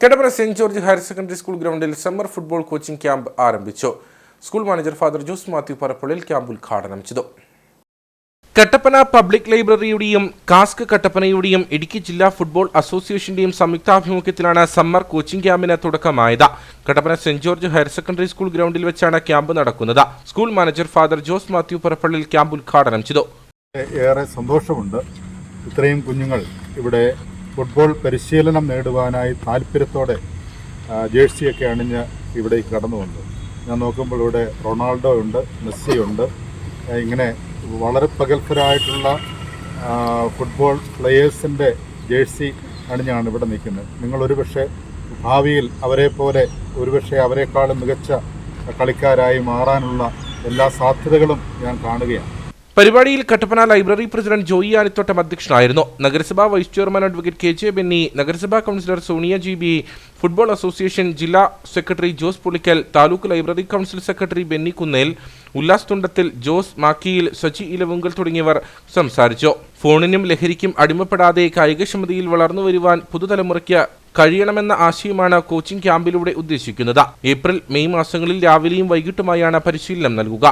Kattappana saint George higher secondary school ഗ്രൗണ്ടിൽ summer football coaching camp ആരംഭിച്ചു. School manager father Jose Mathew Parappallil camp ഉദ്ഘാടനം ചെയ്തു. Kattappana public ലൈബ്രറിയുടെയും cask കട്ടപ്പനയുടെയും ഇടുക്കി ജില്ലാ ഫുട്ബോൾ അസോസിയേഷന്റെയും സംയുക്താഭിമുഖ്യത്തിലാണ് സമ്മർ കോച്ചിംഗ് ക്യാമ്പിന് തുടക്കമായത്. Kattappana saint George higher secondary school ഗ്രൗണ്ടിൽ വെച്ചാണ് ക്യാമ്പ് നടക്കുന്നത്. School manager father Jose Mathew Parappallil camp ഉദ്ഘാടനം ചെയ്തു. ഏറെ സന്തോഷമുണ്ട്. ഇത്രയും കുഞ്ഞുങ്ങൾ ഇവിടെ ഫുട്ബോൾ പരിശീലനം നേടുവാനായി താല്പര്യത്തോടെ ജേഴ്സിയൊക്കെ അണിഞ്ഞ് ഇവിടെ കടന്നു വന്നു. ഞാൻ നോക്കുമ്പോൾ ഇവിടെ റൊണാൾഡോ ഉണ്ട് മെസ്സി ഉണ്ട്. ഇങ്ങനെ വളരെ പകൽപ്പരായിട്ടുള്ള ഫുട്ബോൾ പ്ലെയേഴ്സിന്റെ ജേഴ്സി അണിഞ്ഞാണ് ഇവിടെ നിൽക്കുന്നത്. നിങ്ങൾ ഒരുപക്ഷെ ഭാവിയിൽ അവരെ പോലെ ഒരുപക്ഷെ അവരെക്കാളും മികച്ച കളിക്കാരായി മാറാനുള്ള എല്ലാ സാധ്യതകളും ഞാൻ കാണുകയാണ്. പരിപാടിയിൽ കട്ടപ്പന ലൈബ്രറി പ്രസിഡന്റ് ജോയി ആനിത്തോട്ടം അധ്യക്ഷനായിരുന്നു. നഗരസഭാ vice chairman advocate K J Benny നഗരസഭാ councillor Sonia G B football association ജില്ലാ secretary Jose Pulickal taluk library council secretary Benny Kunnel Ullas Thundathil Jose Makkiyil Saji Elavunkal തുടങ്ങിയവർ സംസാരിച്ചു. ഫോണിനും ലഹരിക്കും അടിമപ്പെടാതെ കായികക്ഷമതയിൽ വളർന്നു വരുവാൻ പുതുതലമുറയ്ക്ക് കഴിയണമെന്ന ആശയമാണ് കോച്ചിംഗ് ക്യാമ്പിലൂടെ ഉദ്ദേശിക്കുന്നത്. ഏപ്രിൽ മെയ് മാസങ്ങളിൽ രാവിലെയും വൈകിട്ടുമായാണ് പരിശീലനം നൽകുക.